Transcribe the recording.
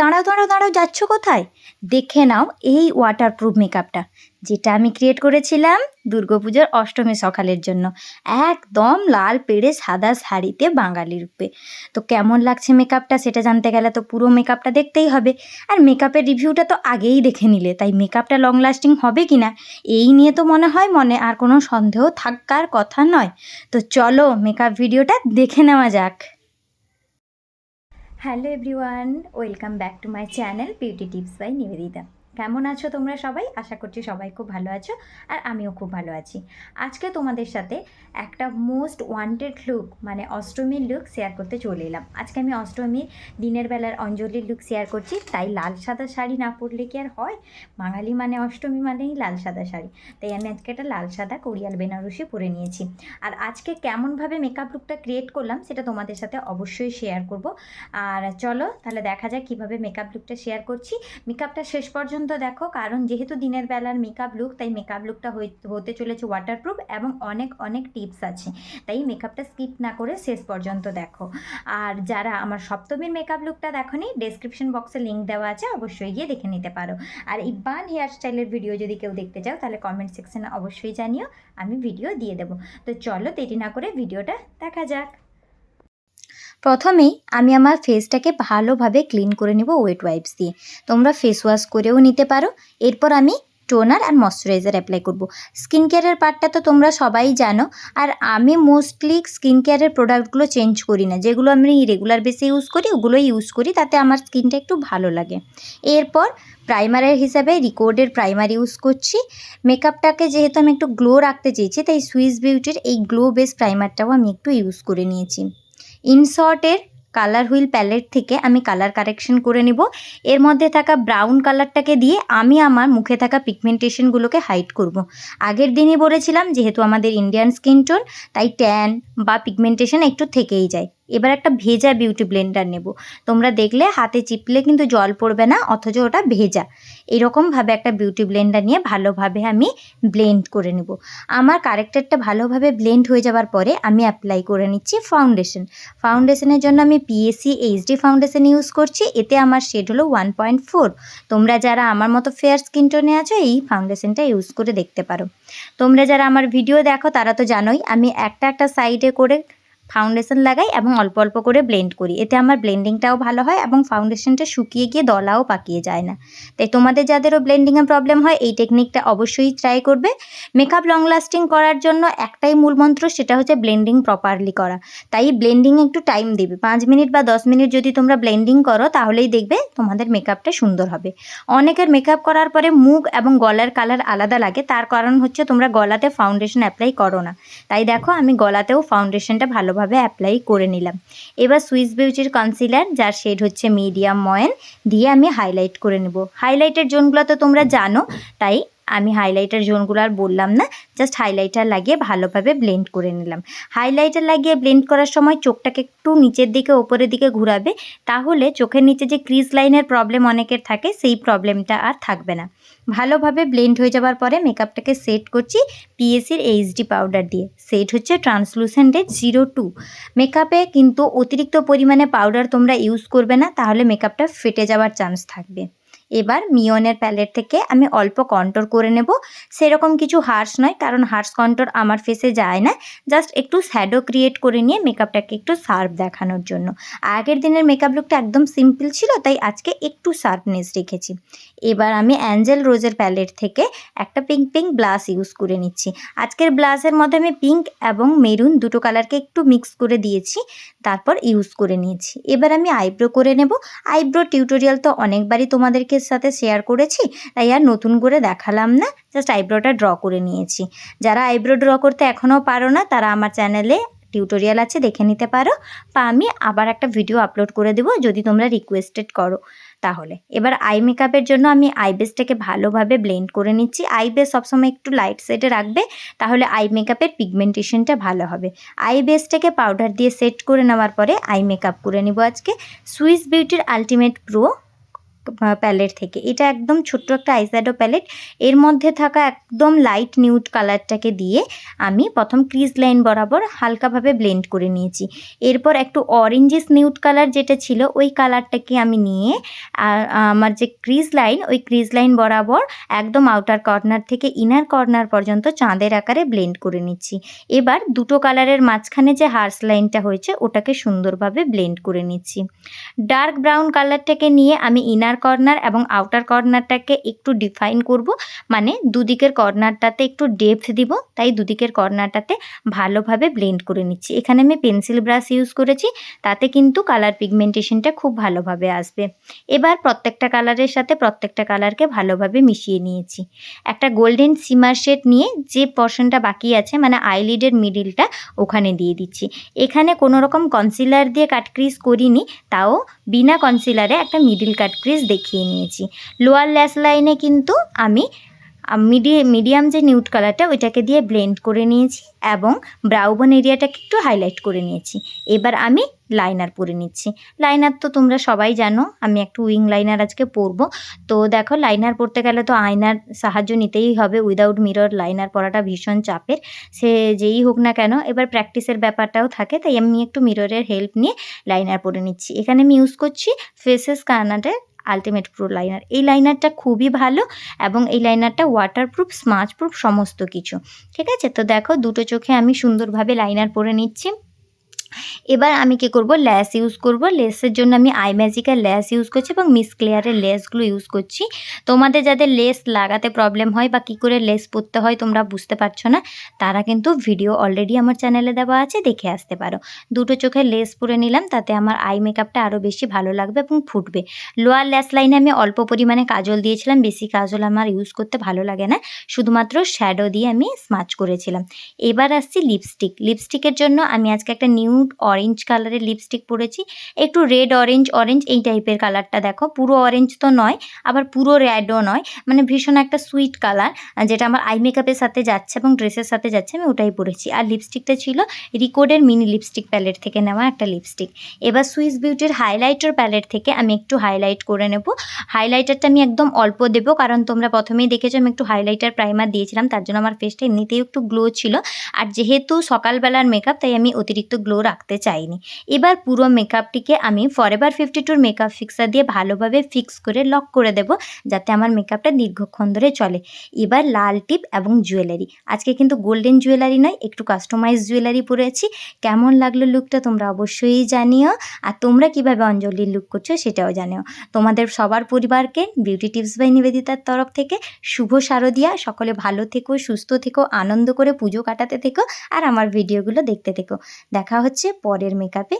দাঁড়াও দাঁড়াও দাঁড়াও, যাচ্ছ কোথায়? দেখে নাও এই ওয়াটারপ্রুফ মেকআপটা যেটা আমি ক্রিয়েট করেছিলাম দুর্গাপুজোর অষ্টমী সকালের জন্য। একদম লাল পেড়ে সাদা শাড়িতে বাঙালি রূপে। তো কেমন লাগছে মেকআপটা সেটা জানতে গেলে তো পুরো মেকআপটা দেখতেই হবে। আর মেকআপের রিভিউটা তো আগেই দেখে নিলে, তাই মেকআপটা লং লাস্টিং হবে কি না এই নিয়ে তো মনে হয় মনে আর কোনো সন্দেহ থাকার কথা নয়। তো চলো মেকআপ ভিডিওটা দেখে নেওয়া যাক। Hello everyone welcome back to my channel beauty tips by Nibedita কেমন আছো তোমরা সবাই? আশা করছি সবাই খুব ভালো আছো আর আমিও খুব ভালো আছি। আজকে তোমাদের সাথে একটা মোস্ট ওয়ান্টেড লুক মানে অষ্টমীর লুক শেয়ার করতে চলে এলাম। আজকে আমি অষ্টমীর দিনের বেলার অঞ্জলির লুক শেয়ার করছি, তাই লাল সাদা শাড়ি না পরলে কি আর হয়? বাঙালি মানে অষ্টমী মানেই লাল সাদা শাড়ি, তাই আমি আজকে একটা লাল সাদা কোরিয়াল বেনারসি পরে নিয়েছি। আর আজকে কেমনভাবে মেকআপ লুকটা ক্রিয়েট করলাম সেটা তোমাদের সাথে অবশ্যই শেয়ার করব। আর চলো তাহলে দেখা যাক কীভাবে মেকআপ লুকটা শেয়ার করছি। মেকআপটা শেষ পর্যন্ত দেখো, কারণ যেহেতু দিনের বেলার মেকআপ লুক তাই মেকআপ লুকটা হতে চলেছে ওয়াটারপ্রুফ এবং অনেক অনেক টিপস আছে। তাই মেকআপটা স্কিপ না করে শেষ পর্যন্ত দেখো। আর যারা আমার সপ্তমীর মেকআপ লুকটা দেখো নি ডেসক্রিপশন বক্সে লিঙ্ক দেওয়া আছে, অবশ্যই গিয়ে দেখে নিতে পারো। আর এই বান হেয়ার স্টাইলের ভিডিও যদি কেউ দেখতে চাও, তাহলে কমেন্ট সেকশনে অবশ্যই জানিও, আমি ভিডিও দিয়ে দেবো। তো চলো দেরি না করে ভিডিওটা দেখা যাক। প্রথমেই আমি আমার ফেসটাকে ভালোভাবে ক্লিন করে নেব ওয়েট ওয়াইপস দিয়ে। তোমরা ফেস ওয়াশ করেও নিতে পারো। এরপর আমি টোনার আর ময়শ্চারাইজার অ্যাপ্লাই করব। স্কিন কেয়ারের পার্টটা তো তোমরা সবাই জানো। আর আমি মোস্টলি স্কিন কেয়ারের প্রোডাক্টগুলো চেঞ্জ করি না। যেগুলো আমি রেগুলার বেসে ইউজ করি, ওগুলোই ইউজ করি। তাতে আমার স্কিনটা একটু ভালো লাগে। এরপর প্রাইমারের হিসাবে রিকোর্ডের প্রাইমার ইউজ করছি। মেকআপটাকে যেহেতু আমি একটু গ্লো রাখতে চেয়েছি, তাই সুইস বিউটির এই গ্লো বেস প্রাইমারটাও আমি একটু ইউজ করে নিয়েছি। ইনশর্টের কালার হুইল প্যালেট থেকে আমি কালার কারেকশন করে নিব এর মধ্যে থাকা ব্রাউন কালারটাকে দিয়ে আমি আমার মুখে থাকা পিগমেন্টেশনগুলোকে হাইড করব। আগের দিনই বলেছিলাম, যেহেতু আমাদের ইন্ডিয়ান স্কিন টোন, তাই ট্যান বা পিগমেন্টেশন একটু থেকেই যায় এবার একটা ভেজা বিউটি ব্লেন্ডার নেব। তোমরা দেখলে হাতে চিপলে কিন্তু জল পড়বে না, অথচ ওটা ভেজা। এরকমভাবে একটা বিউটি ব্লেন্ডার নিয়ে ভালোভাবে আমি ব্লেন্ড করে নেব। আমার কারেক্টারটা ভালোভাবে ব্লেন্ড হয়ে যাওয়ার পরে আমি অ্যাপ্লাই করে নিচ্ছি ফাউন্ডেশন ফাউন্ডেশনের জন্য আমি পিএসসি এইচডি ফাউন্ডেশন ইউজ করছি, এতে আমার শেড হলো ওয়ান পয়েন্ট ফোর তোমরা যারা আমার মতো ফেয়ার স্কিন টোনে আছো, এই ফাউন্ডেশনটা ইউজ করে দেখতে পারো। তোমরা যারা আমার ভিডিও দেখো, তারা তো জানোই, আমি একটা একটা সাইডে করে ফাউন্ডেশন লাগাই এবং অল্প অল্প করে ব্লেন্ড করি। এতে আমার ব্লেন্ডিংটাও ভালো হয় এবং ফাউন্ডেশনটা শুকিয়ে গিয়ে দলাও পাকিয়ে যায় না। তাই তোমাদের যাদেরও ব্লেন্ডিংয়ে প্রবলেম হয়, এই টেকনিকটা অবশ্যই ট্রাই করবে। মেকআপ লং লাস্টিং করার জন্য একটাই মূল মন্ত্র, সেটা হচ্ছে ব্লেন্ডিং প্রপারলি করা। তাই ব্লেন্ডিং একটু টাইম দেবে। পাঁচ মিনিট বা দশ মিনিট যদি তোমরা ব্লেন্ডিং করো, তাহলেই দেখবে তোমাদের মেকআপটা সুন্দর হবে। অনেকের মেকআপ করার পরে মুখ এবং গলার কালার আলাদা লাগে, তার কারণ হচ্ছে তোমরা গলাতে ফাউন্ডেশন অ্যাপ্লাই করো না। তাই দেখো, আমি গলাতেও ফাউন্ডেশনটা ভালোভাবে ভালোভাবে অ্যাপ্লাই করে নিলাম। এবার সুইস বিউটির কনসিলার যার শেড হচ্ছে মিডিয়াম ময়েন দিয়ে আমি হাইলাইট করে নেব। হাইলাইটের জোনগুলো তো তোমরা জানো, তাই আমি হাইলাইটার জোনগুলো আর বললাম না জাস্ট হাইলাইটার লাগিয়ে ভালোভাবে ব্লেন্ড করে নিলাম। হাইলাইটার লাগিয়ে ব্লেন্ড করার সময় চোখটাকে একটু নিচের দিকে, ওপরের দিকে ঘুরাবে, তাহলে চোখের নিচে যে ক্রিজ লাইনের প্রবলেম অনেকের থাকে, সেই প্রবলেমটা আর থাকবে না। ভালোভাবে ব্লেন্ড হয়ে যাওয়ার পরে মেকআপটাকে সেট করছি পিএসির এইচডি পাউডার দিয়ে। সেট হচ্ছে ট্রান্সলুসেন্টের জিরো টু মেকআপে কিন্তু অতিরিক্ত পরিমাণে পাউডার তোমরা ইউজ করবে না, তাহলে মেকআপটা ফেটে যাওয়ার চান্স থাকবে। এবার মিওনের প্যালেট থেকে আমি অল্প কন্ট্রোল করে নেব। সেরকম কিছু হার্স নয়, কারণ হার্স কন্ট্রোল আমার ফেসে যায় না। জাস্ট একটু শ্যাডো ক্রিয়েট করে নিয়ে মেকআপটাকে একটু শার্প দেখানোর জন্য। আগের দিনের মেকআপ লুকটা একদম সিম্পল ছিল, তাই আজকে একটু শার্পনেস রেখেছি। এবার আমি অ্যাঞ্জেল রোজের প্যালেট থেকে একটা পিঙ্ক পিঙ্ক ব্লাশ ইউজ করে নিচ্ছি। আজকের ব্লাশের মধ্যে আমি পিঙ্ক এবং মেরুন দুটো কালারকে একটু মিক্স করে দিয়েছি, তারপর ইউজ করে নিয়েছি। এবার আমি আইব্রো করে নেব। আইব্রো টিউটোরিয়াল তো অনেকবারই তোমাদেরকে সাথে শেয়ার করেছি, তাই আর নতুন করে দেখালাম না জাস্ট আইব্রোটা ড্র করে নিয়েছি। যারা আইব্রো ড্র করতে এখনও পারো না, তারা আমার চ্যানেলে টিউটোরিয়াল আছে, দেখে নিতে পারো। বা আমি আবার একটা ভিডিও আপলোড করে দেবো, যদি তোমরা রিকোয়েস্টেড করো। তাহলে, এবার আই মেকআপের জন্য আমি আই বেসটাকে ভালোভাবে ব্লেন্ড করে নিচ্ছি। আই বেস সবসময় একটু লাইট সেটে রাখবে, তাহলে আই মেকআপের পিগমেন্টেশনটা ভালো হবে। আই বেসটাকে পাউডার দিয়ে সেট করে নেওয়ার পরে আই মেকআপ করে নিব আজকে। সুইস বিউটির আলটিমেট প্রো প্যালেট থেকে। এটা একদম ছোট্ট একটা আইশ্যাডো প্যালেট এর মধ্যে থাকা একদম লাইট নিউড কালারটাকে দিয়ে আমি প্রথম ক্রিজ লাইন বরাবর হালকাভাবে ব্লেন্ড করে নিয়েছি। এরপর একটু অরেঞ্জিস নিউড কালার যেটা ছিল, ওই কালারটাকে আমি নিয়ে আমার যে ক্রিজ লাইন ওই ক্রিজ লাইন বরাবর একদম আউটার কর্নার থেকে ইনার কর্নার পর্যন্ত চাঁদের আকারে ব্লেন্ড করে নিচ্ছি। এবার দুটো কালারের মাঝখানে যে হার্স লাইনটা হয়েছে, ওটাকে সুন্দরভাবে ব্লেন্ড করে নিচ্ছি। ডার্ক ব্রাউন কালারটাকে নিয়ে আমি ইনার কর্নার এবং আউটার কর্নারটাকে একটু ডিফাইন করব। মানে দুদিকের কর্নারটাতে একটু ডেপথ দিব, তাই দুদিকের কর্নারটাতে ভালোভাবে ব্লেন্ড করে নিচ্ছি। এখানে আমি পেন্সিল ব্রাশ ইউজ করেছি, তাতে কিন্তু কালার পিগমেন্টেশনটা খুব ভালোভাবে আসবে। এবার প্রত্যেকটা কালারের সাথে প্রত্যেকটা কালারকে ভালোভাবে মিশিয়ে নিয়েছি। একটা গোল্ডেন সিমার শেড নিয়ে যে পর্শনটা বাকি আছে মানে আইলিডের মিডিলটা ওখানে দিয়ে দিচ্ছি। এখানে কোনো রকম কনসিলার দিয়ে কাট ক্রিজ করিনি, তাও বিনা কনসিলারে একটা মিডিল কাট ক্রিজ দেখিয়ে নিয়েছি। লোয়ার ল্যাস লাইনে কিন্তু আমি মিডি মিডিয়াম যে নিউট কালারটা ওইটাকে দিয়ে ব্লেন্ড করে নিয়েছি এবং ব্রাউবন এরিয়াটাকে একটু হাইলাইট করে নিয়েছি। এবার আমি লাইনার পরে নিচ্ছি। লাইনার তো তোমরা সবাই জানো, আমি একটু উইং লাইনার আজকে পরবো। তো দেখো লাইনার পরতে গেলে তো আয়নার সাহায্য নিতেই হবে। উইদাউট মিরর লাইনার পরাটা ভীষণ চাপের। সে যেই হোক না কেন, এবার প্র্যাকটিসের ব্যাপারটাও থাকে, তাই আমি একটু মিররের হেল্প নিয়ে লাইনার পরে নিচ্ছি। এখানে আমি ইউজ করছি ফেসেস কানাডের আলটিমেট প্রো লাইনার এই লাইনারটা খুবই ভালো এবং এই লাইনারটা ওয়াটারপ্রুফ স্মাচপ্রুফ সমস্ত কিছু। ঠিক আছে? তো দেখো, দুটো চোখে আমি সুন্দরভাবে লাইনার পরে নিচ্ছি। এবার আমি কি করব? ল্যাস ইউজ করব। লেসের জন্য আমি আই ম্যাজিকের ল্যাস ইউজ করছি এবং মিস ক্লিয়ারের লেসগুলো ইউজ করছি। তোমাদের যাদের লেস লাগাতে প্রবলেম হয় বা কী করে লেস পরতে হয় তোমরা বুঝতে পারছ না, তারা কিন্তু ভিডিও অলরেডি আমার চ্যানেলে দেওয়া আছে, দেখে আসতে পারো। দুটো চোখে লেস পরে নিলাম, তাতে আমার আই মেকআপটা আরও বেশি ভালো লাগবে এবং ফুটবে। লোয়ার ল্যাস লাইনে আমি অল্প পরিমাণে কাজল দিয়েছিলাম, বেশি কাজল আমার ইউজ করতে ভালো লাগে না। শুধুমাত্র শ্যাডো দিয়ে আমি স্মাচ করেছিলাম। এবার আসছি লিপস্টিক। লিপস্টিকের জন্য আমি আজকে একটা নিউড অরেঞ্জ কালারের লিপস্টিক পরেছি। একটু রেড অরেঞ্জ অরেঞ্জ এই টাইপের কালারটা দেখো। পুরো অরেঞ্জ তো নয়, আবার পুরো রেডও নয়। মানে ভীষণ একটা সুইট কালার যেটা আমার আই মেকআপের সাথে যাচ্ছে এবং ড্রেসের সাথে যাচ্ছে, আমি ওটাই পরেছি। আর লিপস্টিকটা ছিল রিকোডের মিনি লিপস্টিক প্যালেট থেকে নেওয়া একটা লিপস্টিক এবার সুইস বিউটির হাইলাইটার প্যালেট থেকে আমি একটু হাইলাইট করে নেব। হাইলাইটারটা আমি একদম অল্প দেবো, কারণ তোমরা প্রথমেই দেখেছ আমি একটু হাইলাইটার প্রাইমার দিয়েছিলাম, তার জন্য আমার ফেসটা এমনিতেই একটু গ্লো ছিল। আর যেহেতু সকালবেলার মেকআপ তাই আমি অতিরিক্ত গ্লো রাখতে চাইনি। এবার পুরো মেকআপটিকে আমি ফরএভার ফিফটি টুর মেকআপ ফিক্সার দিয়ে ভালোভাবে ফিক্স করে লক করে দেব, যাতে আমার মেকআপটা দীর্ঘক্ষণ ধরে চলে। এবার লাল টিপ এবং জুয়েলারি আজকে কিন্তু গোল্ডেন জুয়েলারি নয়, একটু কাস্টমাইজ জুয়েলারি পরেছি। কেমন লাগল লুকটা তোমরা অবশ্যই জানিও। আর তোমরা কীভাবে অঞ্জলির লুক করছ সেটাও জানিও। তোমাদের সবার পরিবারকে বিউটি টিপস বাই নিবেদিতার তরফ থেকে শুভ শারদিয়া। সকলে ভালো থেকো, সুস্থ থেকো, আনন্দ করে পুজো কাটাতে থেকো, আর আমার ভিডিওগুলো দেখতে থেকো। দেখা হচ্ছে পরের মেকআপে